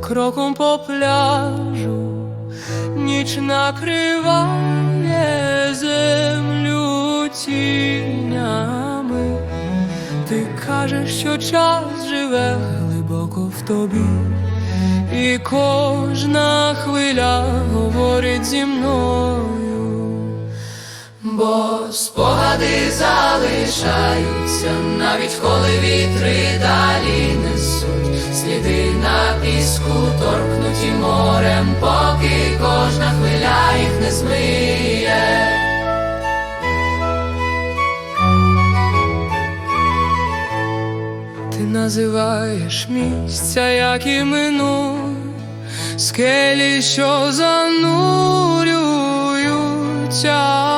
кроком по пляжу, ніч накриває землю тінями. Ти кажеш, що час живе глибоко в тобі, і кожна хвиля говорить зі мною. Бо спогади залишаються, навіть коли вітри далі торкнуті морем, поки кожна хвиля їх не змиє. Ти називаєш місця, які минуть, скелі, що занурюються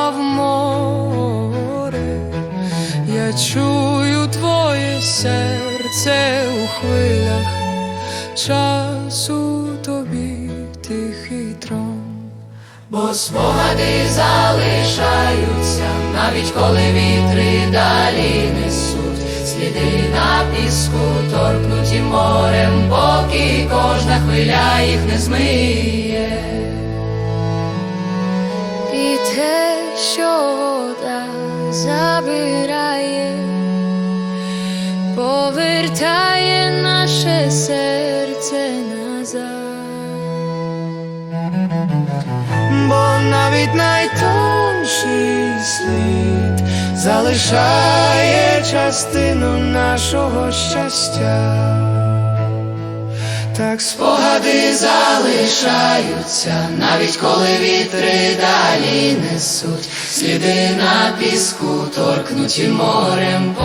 в море. Я чую твоє серце у хвилях, часу тобі тихий трон. Бо спогади залишаються, навіть коли вітри далі несуть, сліди на піску торкнуті морем, поки кожна хвиля їх не змиє. І те, що вода забирає, повертає навіть найтонший слід залишає частину нашого щастя. Так спогади залишаються, навіть коли вітри далі несуть, сліди на піску торкнуті морем,